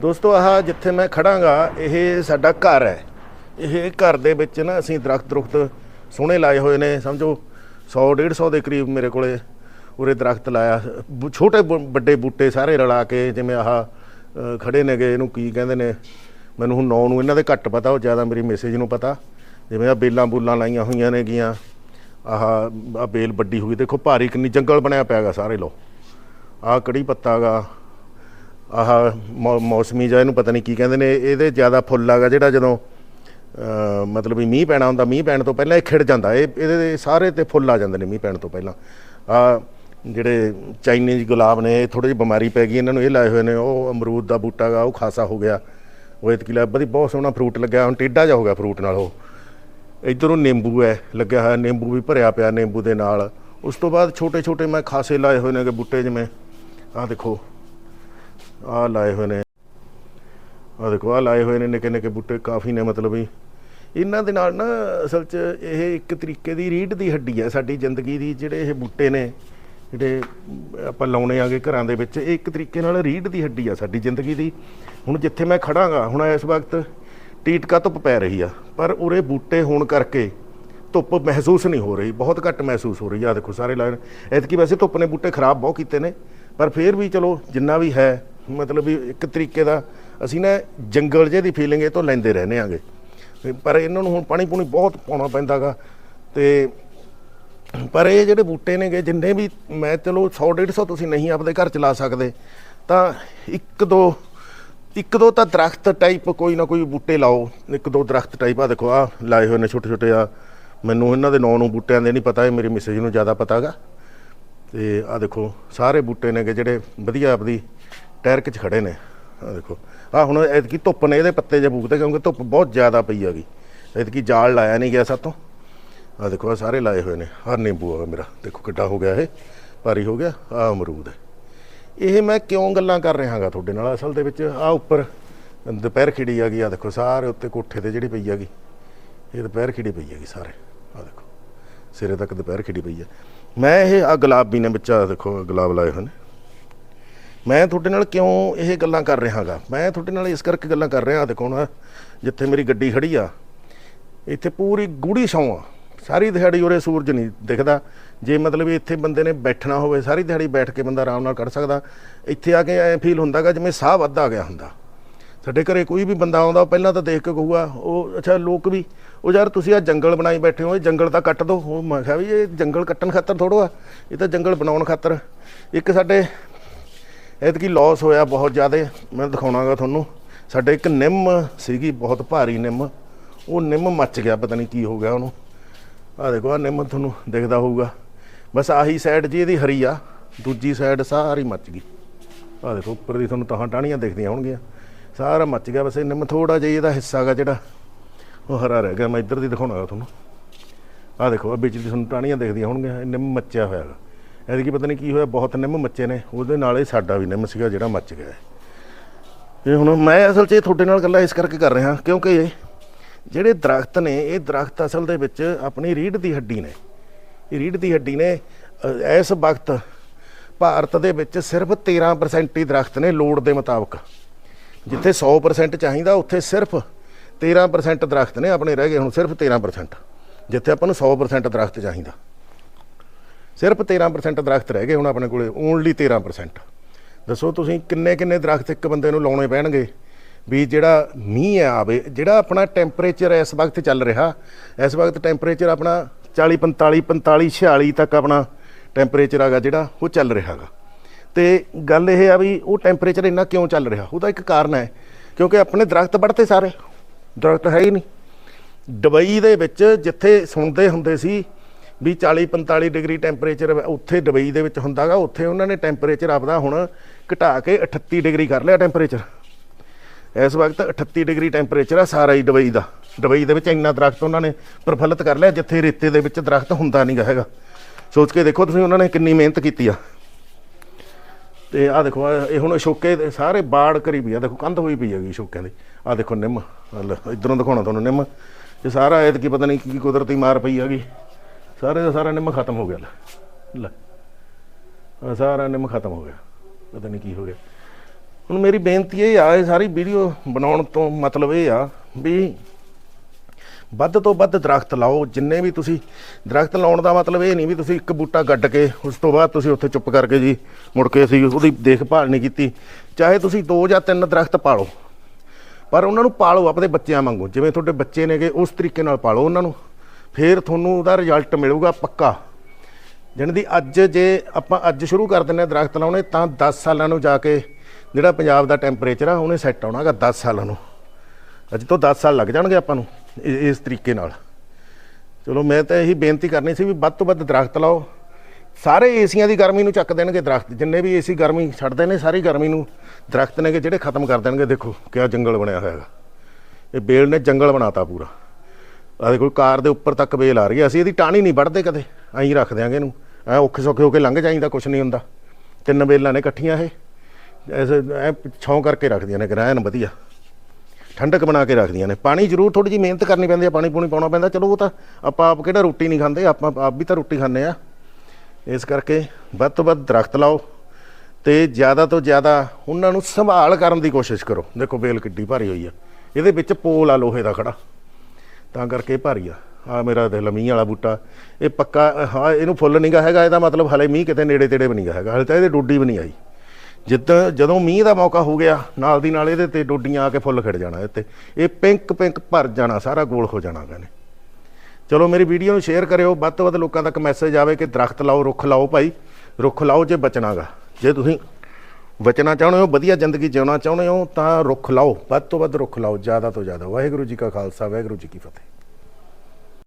ਦੋਸਤੋ ਆਹ ਜਿੱਥੇ ਮੈਂ ਖੜਾਂਗਾ ਇਹ ਸਾਡਾ ਘਰ ਹੈ। ਇਹ ਘਰ ਦੇ ਵਿੱਚ ਨਾ ਅਸੀਂ ਦਰਖਤ ਦਰਖਤ ਸੋਹਣੇ ਲਾਏ ਹੋਏ ਨੇ ਸਮਝੋ? 100 150 ਦੇ ਕਰੀਬ ਮੇਰੇ ਕੋਲੇ ਉਰੇ ਦਰਖਤ ਲਾਇਆ। ਛੋਟੇ ਵੱਡੇ ਬੂਟੇ ਸਾਰੇ ਰਲਾ ਕੇ ਜਿਵੇਂ ਆਹ ਅ, ਖੜੇ ਨੇਗੇ ਇਹਨੂੰ ਕੀ ਕਹਿੰਦੇ ਨੇ? ਮੈਨੂੰ ਹੁਣ ਨੌ ਨੂੰ ਇਹਨਾਂ ਦੇ ਘੱਟ ਪਤਾ ਉਹ ਜ਼ਿਆਦਾ ਮੇਰੀ ਮੈਸੇਜ ਨੂੰ ਪਤਾ। ਜਿਵੇਂ ਆ ਬੇਲਾਂ ਬੂਲਾਂ ਲਾਈਆਂ ਹੋਈਆਂ ਨੇ ਗੀਆਂ ਆਹ ਆ ਬੇਲ ਵੱਡੀ ਹੋਈ ਦੇਖੋ ਭਾਰੀ ਕਿੰਨੀ ਜੰਗਲ ਬਣਿਆ ਪਿਆਗਾ ਸਾਰੇ ਲੋ ਆਹ ਕੜੀ ਪੱਤਾ ਗਾ ਆਹ ਮੌ- ਮੌਸਮੀ ਜਾਂ ਇਹਨੂੰ ਪਤਾ ਨਹੀਂ ਕੀ ਕਹਿੰਦੇ ਨੇ, ਇਹਦੇ ਜ਼ਿਆਦਾ ਫੁੱਲ ਆਗਾ ਜਿਹੜਾ ਜਦੋਂ, ਅਹ ਮਤਲਬ ਵੀ ਮੀਂਹ ਪੈਣਾ ਹੁੰਦਾ, ਮੀਂਹ ਪੈਣ ਤੋਂ ਪਹਿਲਾਂ ਇਹ ਖਿੜ ਜਾਂਦਾ, ਇਹ, ਇਹਦੇ ਦੇ ਸਾਰੇ ਤੇ ਫੁੱਲ ਆ ਜਾਂਦੇ ਨੇ ਮੀਂਹ ਪੈਣ ਤੋਂ ਪਹਿਲਾਂ। ਆ ਜਿਹੜੇ ਚਾਈਨੀਜ਼ ਗੁਲਾਬ ਨੇ, ਇਹ ਥੋੜੀ ਜਿਹੀ ਬਿਮਾਰੀ ਪੈ ਗਈ, ਇਹਨਾਂ ਨੂੰ ਇਹ ਲਾਏ ਹੋਏ ਨੇ, ਉਹ ਅਮਰੂਦ ਦਾ ਬੂਟਾ ਗਾ, ਉਹ ਖਾਸਾ ਹੋ ਗਿਆ। ਉਹ ਇਤਕੀ ਲੱਭ ਦੀ ਬਹੁਤ ਸੋਹਣਾ ਫਰੂਟ ਲੱਗਿਆ, ਹੁਣ ਟੇਢਾ ਜਿਹਾ ਹੋ ਗਿਆ ਫਰੂਟ ਨਾਲ ਉਹ। ਇੱਧਰੋਂ ਨਿੰਬੂ ਹੈ ਲੱਗਿਆ ਹੋਇਆ, ਨਿੰਬੂ ਵੀ ਭਰਿਆ ਪਿਆ ਨਿੰਬੂ ਦੇ ਨਾਲ। ਉਸ ਤੋਂ ਬਾਅਦ ਛੋਟੇ ਛੋਟੇ ਮੈਂ ਖਾਸੇ ਲਾਏ ਹੋਏ ਨੇ ਬੂਟੇ ਜਿਵੇਂ, ਆਹ ਦੇਖੋ। ਆਹ ਲਾਏ ਹੋਏ ਨੇ। ਆਹ ਦੇਖੋ, ਆਹ ਲਾਏ ਹੋਏ ਨੇ ਨਿੱਕੇ ਨਿੱਕੇ ਬੂਟੇ, ਕਾਫੀ ਨੇ ਮਤਲਬ ਵੀ। ਇਹਨਾਂ ਦੇ ਨਾਲ ਨਾ ਅਸਲ 'ਚ ਇਹ ਇੱਕ ਤਰੀਕੇ ਦੀ ਰੀੜ ਦੀ ਹੱਡੀ ਹੈ ਸਾਡੀ ਜ਼ਿੰਦਗੀ ਦੀ, ਜਿਹੜੇ ਇਹ ਬੂਟੇ ਨੇ, ਜਿਹੜੇ ਆਪਾਂ ਲਾਉਣੇ ਆਗੇ ਘਰਾਂ ਦੇ ਵਿੱਚ, ਇਹ ਇੱਕ ਤਰੀਕੇ ਨਾਲ ਰੀੜ ਦੀ ਹੱਡੀ ਆ ਸਾਡੀ ਜ਼ਿੰਦਗੀ ਦੀ। ਹੁਣ ਜਿੱਥੇ ਮੈਂ ਖੜਾਂਗਾ ਹੁਣ ਇਸ ਵਕਤ ਟੀਟਕਾ ਧੁੱਪ ਪੈ ਰਹੀ ਆ, ਪਰ ਉਰੇ ਬੂਟੇ ਹੋਣ ਕਰਕੇ ਧੁੱਪ ਮਹਿਸੂਸ ਨਹੀਂ ਹੋ ਰਹੀ, ਬਹੁਤ ਘੱਟ ਮਹਿਸੂਸ ਹੋ ਰਹੀ ਆ। ਦੇਖੋ, ਸਾਰੇ ਲਾਏ ਐਤਕੀ ਵੈਸੇ ਧੁੱਪ ਨੇ ਬੂਟੇ ਖਰਾਬ ਬਹੁਤ ਕੀਤੇ ਨੇ, ਪਰ ਫਿਰ ਵੀ ਚਲੋ, ਜਿੰਨਾ ਵੀ ਹੈ ਮਤਲਬ ਵੀ ਇੱਕ ਤਰੀਕੇ ਦਾ ਅਸੀਂ ਨਾ ਜੰਗਲ ਜਿਹੇ ਦੀ ਫੀਲਿੰਗ ਇਹ ਤੋਂ ਲੈਂਦੇ ਰਹਿੰਦੇ ਆਂਗੇ। ਪਰ ਇਹਨਾਂ ਨੂੰ ਹੁਣ ਪਾਣੀ ਪੂਣੀ ਬਹੁਤ ਪਾਉਣਾ ਪੈਂਦਾਗਾ ਤੇ ਪਰ ਇਹ ਜਿਹੜੇ ਬੂਟੇ ਨੇਗੇ, ਜਿੰਨੇ ਵੀ ਮੈਂ ਚਲੋ 100 150 ਤੁਸੀਂ ਨਹੀਂ ਆਪਦੇ ਘਰ ਚ ਲਾ ਸਕਦੇ, ਤਾਂ ਇੱਕ ਦੋ ਇੱਕ ਦੋ ਤਾਂ ਦਰਖਤ ਟਾਈਪ ਕੋਈ ਨਾ ਕੋਈ ਬੂਟੇ ਲਾਓ। ਇੱਕ ਦੋ ਦਰਖਤ ਟਾਈਪ ਆ ਦੇਖੋ, ਆ ਲਾਏ ਹੋਏ ਨੇ ਛੋਟੇ ਛੋਟੇ ਆ। ਮੈਨੂੰ ਇਹਨਾਂ ਦੇ ਨਾਂ ਨੂੰ ਬੂਟਿਆਂ ਦੇ ਨਹੀਂ ਪਤਾ, ਇਹ ਮੇਰੀ ਮਿਸੇਜ ਨੂੰ ਜ਼ਿਆਦਾ ਪਤਾਗਾ। ਤੇ ਆ ਦੇਖੋ, ਸਾਰੇ ਬੂਟੇ ਨੇਗੇ ਜਿਹੜੇ ਵਧੀਆ ਆਪਦੀ ਟੈਰਕ 'ਚ ਖੜੇ ਨੇ। ਆ ਦੇਖੋ। ਆ ਹੁਣ ਐਤਕੀ ਧੁੱਪ ਨੇ ਇਹਦੇ ਪੱਤੇ ਜੇ ਬੂਕਦੇ ਕਿਉਂਕਿ ਧੁੱਪ ਬਹੁਤ ਜ਼ਿਆਦਾ ਪਈ ਹੈਗੀ। ਐਤਕੀ ਜਾਲ ਲਾਇਆ ਨਹੀਂ ਗਿਆ ਸਾਤੋਂ। ਆ ਦੇਖੋ ਆ ਸਾਰੇ ਲਾਏ ਹੋਏ ਨੇ। ਹਰ ਨਿੰਬੂ ਆ ਮੇਰਾ। ਦੇਖੋ ਕਿੱਡਾ ਹੋ ਗਿਆ ਇਹ। ਭਾਰੀ ਹੋ ਗਿਆ। ਆ ਅਮਰੂਦ ਹੈ। ਇਹ ਮੈਂ ਕਿਉਂ ਗੱਲਾਂ ਕਰ ਰਿਹਾ ਹਾਂਗਾ ਤੁਹਾਡੇ ਨਾਲ? ਅਸਲ ਦੇ ਵਿੱਚ ਆ ਉੱਪਰ ਦੁਪਹਿਰ ਖਿੜੀ ਆ ਗਈ ਆ ਦੇਖੋ, ਸਾਰੇ ਉੱਤੇ ਕੋਠੇ ਤੇ ਜਿਹੜੀ ਪਈ ਹੈਗੀ। ਇਹ ਦੁਪਹਿਰ ਖਿੜੀ ਪਈ ਹੈਗੀ ਸਾਰੇ। ਆ ਦੇਖੋ। ਸਿਰੇ ਤੱਕ ਦੁਪਹਿਰ ਖਿੜੀ ਪਈ ਹੈ। ਮੈਂ ਇਹ ਆ ਗੁਲਾਬੀ ਨੇ ਵਿੱਚ ਆ ਦੇਖੋ ਗੁਲਾਬ ਲਾਏ ਹੋਏ ਨੇ। ਮੈਂ ਤੁਹਾਡੇ ਨਾਲ ਕਿਉਂ ਇਹ ਗੱਲਾਂ ਕਰ ਰਿਹਾ ਹਾਂਗਾ ਮੈਂ ਤੁਹਾਡੇ ਨਾਲ ਇਸ ਕਰਕੇ ਗੱਲਾਂ ਕਰ ਰਿਹਾ, ਦੇਖੋ ਹੁਣ ਜਿੱਥੇ ਮੇਰੀ ਗੱਡੀ ਖੜੀ ਆ, ਇੱਥੇ ਪੂਰੀ ਗੂੜੀ ਛਾਂ ਆ। ਸਾਰੀ ਦਿਹਾੜੀ ਉਰੇ ਸੂਰਜ ਨਹੀਂ ਦਿਖਦਾ। ਜੇ ਮਤਲਬ ਵੀ ਇੱਥੇ ਬੰਦੇ ਨੇ ਬੈਠਣਾ ਹੋਵੇ, ਸਾਰੀ ਦਿਹਾੜੀ ਬੈਠ ਕੇ ਬੰਦਾ ਆਰਾਮ ਨਾਲ ਕੱਢ ਸਕਦਾ। ਇੱਥੇ ਆ ਕੇ ਐ ਫੀਲ ਹੁੰਦਾਗਾ ਜਿਵੇਂ ਸਾਹ ਵੱਧ ਆ ਗਿਆ ਹੁੰਦਾ। ਸਾਡੇ ਘਰੇ ਕੋਈ ਵੀ ਬੰਦਾ ਆਉਂਦਾ ਪਹਿਲਾਂ ਤਾਂ ਦੇਖ ਕੇ ਕਹੂਗਾ, ਉਹ ਅੱਛਾ, ਲੋਕ ਵੀ, ਉਹ ਯਾਰ ਤੁਸੀਂ ਆ ਜੰਗਲ ਬਣਾਈ ਬੈਠੇ ਹੋ, ਇਹ ਜੰਗਲ ਤਾਂ ਕੱਟ ਦਿਓ ਉਹ ਮੈਂ ਕਿਹਾ ਵੀ ਇਹ ਜੰਗਲ ਕੱਟਣ ਖਾਤਰ ਥੋੜੋ ਆ ਇਹ ਤਾਂ ਜੰਗਲ ਬਣਾਉਣ ਖਾਤਰ। ਇੱਕ ਸਾਡੇ ਐਤਕੀ ਲਾਸ ਹੋਇਆ ਬਹੁਤ ਜ਼ਿਆਦਾ, ਮੈਂ ਦਿਖਾਉਣਾਗਾ ਤੁਹਾਨੂੰ। ਸਾਡੇ ਇੱਕ ਨਿੰਮ ਸੀਗੀ, ਬਹੁਤ ਭਾਰੀ ਨਿੰਮ। ਉਹ ਨਿੰਮ ਮੱਚ ਗਿਆ, ਪਤਾ ਨਹੀਂ ਕੀ ਹੋ ਗਿਆ ਉਹਨੂੰ। ਆ ਦੇਖੋ ਆ ਨਿੰਮ ਤੁਹਾਨੂੰ ਦਿਖਦਾ ਹੋਊਗਾ। ਬਸ ਆਹੀ ਸਾਈਡ ਜੀ, ਇਹਦੀ ਹਰੀ ਆ। ਦੂਜੀ ਸਾਈਡ ਸਾਰੀ ਮੱਚ ਗਈ। ਆ ਦੇਖੋ, ਉੱਪਰ ਦੀ ਤੁਹਾਨੂੰ ਤਾਂ ਟਾਹਣੀਆਂ ਦਿਖਦੀਆਂ ਹੋਣਗੀਆਂ। ਸਾਰਾ ਮੱਚ ਗਿਆ, ਬਸ ਇਹ ਨਿੰਮ ਥੋੜਾ ਜਿਹਾ ਇਹਦਾ ਹਿੱਸਾ ਗਾ ਜਿਹੜਾ। ਉਹ ਹਰਾ ਰਹਿ ਗਿਆ, ਮੈਂ ਇੱਧਰ ਦੀ ਦਿਖਾਉਣਾ ਤੁਹਾਨੂੰ। ਆ ਦੇਖੋ ਆ ਵਿੱਚ ਦੀ ਤੁਹਾਨੂੰ ਟਾਹਣੀਆਂ ਦਿਖਦੀਆਂ ਹੋਣਗੀਆਂ, ਇਹ ਨਿੰਮ ਮੱਚਿਆ ਹੋਇਆ ਗਾ ਐਤਕੀ ਪਤਾ ਨਹੀਂ ਕੀ ਹੋਇਆ, ਬਹੁਤ ਨਿੰਮ ਮੱਚੇ ਨੇ, ਉਹਦੇ ਨਾਲ ਹੀ ਸਾਡਾ ਵੀ ਨਿੰਮ ਸੀਗਾ ਜਿਹੜਾ ਮੱਚ ਗਿਆ। ਹੈ। ਇਹ ਹੁਣ ਮੈਂ ਅਸਲ 'ਚ ਤੁਹਾਡੇ ਨਾਲ ਗੱਲਾਂ ਇਸ ਕਰਕੇ ਕਰ ਰਿਹਾ, ਕਿਉਂਕਿ ਜਿਹੜੇ ਦਰਖਤ ਨੇ, ਇਹ ਦਰਖਤ ਅਸਲ ਦੇ ਵਿੱਚ ਆਪਣੀ ਰੀੜ ਦੀ ਹੱਡੀ ਨੇ। ਇਹ ਰੀੜ ਦੀ ਹੱਡੀ ਨੇ ਇਸ ਵਕਤ ਭਾਰਤ ਦੇ ਵਿੱਚ ਸਿਰਫ 13% ਹੀ ਦਰਖਤ ਨੇ ਲੋੜ ਦੇ ਮੁਤਾਬਕ। ਜਿੱਥੇ 100% ਚਾਹੀਦਾ, ਉੱਥੇ ਸਿਰਫ 13% ਦਰਖਤ ਨੇ, ਆਪਣੇ ਰਹਿ ਗਏ ਹੁਣ ਸਿਰਫ 13% ਜਿੱਥੇ ਆਪਾਂ ਨੂੰ 100% ਦਰਖਤ ਚਾਹੀਦਾ। ਸਿਰਫ 13% ਦਰਖਤ ਰਹਿ ਗਏ ਹੁਣ ਆਪਣੇ ਕੋਲੇ ਓਨਲੀ 13% ਦੱਸੋ ਤੁਸੀਂ ਕਿੰਨੇ ਕਿੰਨੇ ਦਰਖਤ ਇੱਕ ਬੰਦੇ ਨੂੰ ਲਾਉਣੇ ਪੈਣਗੇ? ਵੀ ਜਿਹੜਾ ਮੀਂਹ ਆ ਆਵੇ, ਜਿਹੜਾ ਆਪਣਾ ਟੈਂਪਰੇਚਰ ਇਸ ਵਕਤ ਚੱਲ ਰਿਹਾ, ਇਸ ਵਕਤ ਟੈਂਪਰੇਚਰ ਆਪਣਾ 40 45 45 46 ਤੱਕ ਆਪਣਾ ਟੈਂਪਰੇਚਰ ਹੈਗਾ ਜਿਹੜਾ, ਉਹ ਚੱਲ ਰਿਹਾ ਹੈਗਾ। ਤੇ ਗੱਲ ਇਹ ਆ ਵੀ ਉਹ ਟੈਂਪਰੇਚਰ ਇੰਨਾ ਕਿਉਂ ਚੱਲ ਰਿਹਾ? ਉਹਦਾ ਇੱਕ ਕਾਰਨ ਹੈ, ਕਿਉਂਕਿ ਆਪਣੇ ਦਰਖਤ ਵੱਢਤੇ ਸਾਰੇ, ਦਰਖਤ ਹੈ ਹੀ ਨਹੀਂ। ਦੁਬਈ ਦੇ ਵਿੱਚ ਜਿੱਥੇ ਸੁਣਦੇ ਹੁੰਦੇ ਸੀ ਵੀ 40 45 ਡਿਗਰੀ ਟੈਂਪਰੇਚਰ ਉੱਥੇ ਦੁਬਈ ਦੇ ਵਿੱਚ ਹੁੰਦਾਗਾ, ਉੱਥੇ ਉਹਨਾਂ ਨੇ ਟੈਂਪਰੇਚਰ ਆਪਦਾ ਹੁਣ ਘਟਾ ਕੇ 38 ਡਿਗਰੀ ਕਰ ਲਿਆ ਟੈਂਪਰੇਚਰ। ਇਸ ਵਕਤ 38 ਡਿਗਰੀ ਟੈਂਪਰੇਚਰ ਆ ਸਾਰਾ ਹੀ ਦੁਬਈ ਦਾ। ਦੁਬਈ ਦੇ ਵਿੱਚ ਇੰਨਾ ਦਰਖਤ ਉਹਨਾਂ ਨੇ ਪ੍ਰਫੁੱਲਤ ਕਰ ਲਿਆ, ਜਿੱਥੇ ਰੇਤੇ ਦੇ ਵਿੱਚ ਦਰਖਤ ਹੁੰਦਾ ਨਹੀਂਗਾ ਹੈਗਾ। ਸੋਚ ਕੇ ਦੇਖੋ ਤੁਸੀਂ ਉਹਨਾਂ ਨੇ ਕਿੰਨੀ ਮਿਹਨਤ ਕੀਤੀ ਆ। ਤੇ ਆ ਦੇਖੋ ਇਹ ਹੁਣ ਅਸ਼ੋਕੇ ਦੇ ਸਾਰੇ ਬਾੜ ਕਰੀ ਪਈ ਆ। ਦੇਖੋ, ਕੰਧ ਹੋਈ ਪਈ ਹੈਗੀ ਅਸ਼ੋਕਿਆਂ ਦੀ। ਆ ਦੇਖੋ ਨਿੰਮ ਆਹ ਇੱਧਰੋਂ ਦਿਖਾਉਣਾ ਤੁਹਾਨੂੰ ਨਿੰਮ। ਇਹ ਸਾਰਾ ਐਤਕੀ ਪਤਾ ਨਹੀਂ ਕੀ ਕੁਦਰਤੀ ਮਾਰ ਪਈ ਹੈਗੀ। ਸਾਰੇ ਦਾ ਸਾਰਾ ਨਿੰਮ ਖਤਮ ਹੋ ਗਿਆ, ਲੈ। ਲੈ। ਆਹ ਸਾਰਾ ਨਿੰਮ ਖਤਮ ਹੋ ਗਿਆ। ਪਤਾ ਨਹੀਂ ਕੀ ਹੋ ਗਿਆ। ਹੁਣ ਮੇਰੀ ਬੇਨਤੀ ਇਹ ਆ, ਇਹ ਸਾਰੀ ਵੀਡੀਓ ਬਣਾਉਣ ਤੋਂ ਮਤਲਬ ਇਹ ਆ ਵੀ ਵੱਧ ਤੋਂ ਵੱਧ ਦਰਖਤ ਲਾਓ। ਜਿੰਨੇ ਵੀ ਤੁਸੀਂ ਦਰਖਤ ਲਾਉਣ ਦਾ ਮਤਲਬ ਇਹ ਨਹੀਂ ਵੀ ਤੁਸੀਂ ਇੱਕ ਬੂਟਾ ਗੱਡ ਕੇ, ਉਸ ਤੋਂ ਬਾਅਦ ਤੁਸੀਂ ਉੱਥੇ ਚੁੱਪ ਕਰਕੇ ਜੀ ਮੁੜ ਕੇ ਅਸੀਂ ਉਹਦੀ ਦੇਖਭਾਲ ਨਹੀਂ ਕੀਤੀ। ਚਾਹੇ ਤੁਸੀਂ ਦੋ ਜਾਂ ਤਿੰਨ ਦਰਖਤ ਪਾਲੋ, ਪਰ ਉਹਨਾਂ ਨੂੰ ਪਾਲੋ ਆਪਣੇ ਬੱਚਿਆਂ ਵਾਂਗੂ। ਜਿਵੇਂ ਤੁਹਾਡੇ ਬੱਚੇ ਨੇਗੇ, ਉਸ ਤਰੀਕੇ ਨਾਲ ਪਾਲੋ ਉਹਨਾਂ ਨੂੰ। ਫਿਰ ਤੁਹਾਨੂੰ ਉਹਦਾ ਰਿਜ਼ਲਟ ਮਿਲੂਗਾ ਪੱਕਾ। ਜਾਣੀ ਦੀ ਅੱਜ ਜੇ ਆਪਾਂ ਅੱਜ ਸ਼ੁਰੂ ਕਰ ਦਿੰਨੇ ਦਰਖਤ ਲਾਉਣੇ, ਤਾਂ 10 ਸਾਲਾਂ ਨੂੰ ਜਾ ਕੇ ਜਿਹੜਾ ਪੰਜਾਬ ਦਾ ਟੈਂਪਰੇਚਰ ਆ, ਉਹਨੇ ਸੈੱਟ ਆਉਣਾਗਾ 10 ਸਾਲਾਂ ਨੂੰ। ਅੱਜ ਤੋਂ 10 ਸਾਲ ਲੱਗ ਜਾਣਗੇ ਆਪਾਂ ਨੂੰ ਇ- ਇਸ ਤਰੀਕੇ ਨਾਲ। ਚਲੋ ਮੈਂ ਤਾਂ ਇਹੀ ਬੇਨਤੀ ਕਰਨੀ ਸੀ ਵੀ ਵੱਧ ਤੋਂ ਵੱਧ ਦਰਖਤ ਲਾਓ। ਸਾਰੇ ਏਸੀਆਂ ਦੀ ਗਰਮੀ ਨੂੰ ਚੱਕ ਦੇਣਗੇ ਦਰਖਤ। ਜਿੰਨੇ ਵੀ ਏਸੀ ਗਰਮੀ ਛੱਡਦੇ ਨੇ ਸਾਰੀ ਗਰਮੀ ਨੂੰ ਦਰਖਤ ਨੇਗੇ ਜਿਹੜੇ ਖਤਮ ਕਰ ਦੇਣਗੇ। ਦੇਖੋ ਕਿਆ ਜੰਗਲ ਬਣਿਆ ਹੋਇਆ ਹੈਗਾ। ਇਹ ਬੇਲ ਨੇ ਜੰਗਲ ਬਣਾਤਾ ਪੂਰਾ। ਆਦੇ ਕੋਈ ਕਾਰ ਦੇ ਉੱਪਰ ਤੱਕ ਬੇਲ ਆ ਰਹੀ ਹੈ। ਅਸੀਂ ਇਹਦੀ ਟਾਹਣੀ ਨਹੀਂ ਵੱਢਦੇ ਕਦੇ। ਐਂ ਹੀ ਰੱਖ ਦਿਆਂਗੇ ਇਹਨੂੰ। ਐ ਔਖੇ ਸੌਖੇ ਹੋ ਕੇ ਲੰਘ ਜਾਈਦਾ ਕੁਛ ਨਹੀਂ ਹੁੰਦਾ। ਤਿੰਨ ਬੇਲਾਂ ਨੇ ਇਕੱਠੀਆਂ ਇਹ। ਐਸੇ ਐ ਛਾਂ ਕਰਕੇ ਰੱਖਦੀਆਂ ਨੇ ਗ੍ਰਹਿਣ, ਵਧੀਆ। ਠੰਡਕ ਬਣਾ ਕੇ ਰੱਖਦੀਆਂ ਨੇ। ਪਾਣੀ ਜ਼ਰੂਰ ਥੋੜੀ ਜਿਹੀ ਮਿਹਨਤ ਕਰਨੀ ਪੈਂਦੀ ਹੈ ਪਾਣੀ ਪੂਣੀ ਪਾਉਣਾ ਪੈਂਦਾ। ਚਲੋ, ਉਹ ਤਾਂ ਆਪਾਂ ਆਪ ਕਿਹੜਾ ਰੋਟੀ ਨਹੀਂ ਖਾਂਦੇ? ਆਪਾਂ ਆਪ ਵੀ ਤਾਂ ਰੋਟੀ ਖਾਂਦੇ ਆ। ਇਸ ਕਰਕੇ ਵੱਧ ਤੋਂ ਵੱਧ ਦਰਖਤ ਲਾਓ ਤੇ ਜ਼ਿਆਦਾ ਤੋਂ ਜ਼ਿਆਦਾ ਉਹਨਾਂ ਨੂੰ ਸੰਭਾਲ ਕਰਨ ਦੀ ਕੋਸ਼ਿਸ਼ ਕਰੋ। ਦੇਖੋ ਬੇਲ ਕਿੱਡੀ ਭਾਰੀ ਹੋਈ ਆ। ਇਹਦੇ ਵਿੱਚ ਪੋਲ ਆ, ਲੋਹੇ ਦਾ ਖੜਾ। ਤਾਂ ਕਰਕੇ ਭਾਰੀ ਆ। ਆ ਮੇਰਾ ਦੇ ਮੀਂਹ ਵਾਲਾ ਬੂਟਾ। ਇਹ ਪੱਕਾ, ਹਾਂ, ਇਹਨੂੰ ਫੁੱਲ ਨਹੀਂਗਾ ਹੈਗਾ, ਇਹਦਾ ਮਤਲਬ ਹਲੇ ਮੀਂਹ ਕਿਤੇ ਨੇੜੇ ਤੇੜੇ ਵੀ ਨਹੀਂਗਾ ਹੈਗਾ। ਹਲੇ ਤਾਂ ਇਹਦੇ ਡੋਡੀ ਵੀ ਨਹੀਂ ਆਈ। ਜਿੱਦਾਂ, ਜਦੋਂ ਮੀਂਹ ਦਾ ਮੌਕਾ ਹੋ ਗਿਆ, ਨਾਲ ਦੀ ਨਾਲ ਇਹਦੇ ਤੇ ਡੋਡੀਆਂ ਆ ਕੇ ਫੁੱਲ ਖਿੜ ਜਾਣਾ ਇੱਥੇ। ਇਹ ਪਿੰਕ ਪਿੰਕ ਭਰ ਜਾਣਾ, ਸਾਰਾ ਗੋਲ ਹੋ ਜਾਣਾ ਕਹਿੰਦੇ ਚਲੋ ਮੇਰੀ ਵੀਡੀਓ ਨੂੰ ਸ਼ੇਅਰ ਕਰਿਓ, ਵੱਧ ਤੋਂ ਵੱਧ ਲੋਕਾਂ ਤੱਕ ਮੈਸੇਜ ਆਵੇ ਕਿ ਦਰਖਤ ਲਾਓ, ਰੁੱਖ ਲਾਓ ਭਾਈ। ਰੁੱਖ ਲਾਓ ਜੇ ਬਚਣਾਗਾ ਜੇ ਤੁਸੀਂ ਬਚਣਾ ਚਾਹੁੰਦੇ ਹੋ, ਵਧੀਆ ਜ਼ਿੰਦਗੀ ਜਿਉਣਾ ਚਾਹੁੰਦੇ ਹੋ, ਤਾਂ ਰੁੱਖ ਲਾਓ, ਵੱਧ ਤੋਂ ਵੱਧ ਰੁੱਖ ਲਾਓ, ਜ਼ਿਆਦਾ ਤੋਂ ਜ਼ਿਆਦਾ। ਵਾਹਿਗੁਰੂ ਜੀ ਕਾ ਖਾਲਸਾ, ਵਾਹਿਗੁਰੂ ਜੀ ਕੀ ਫਤਿਹ।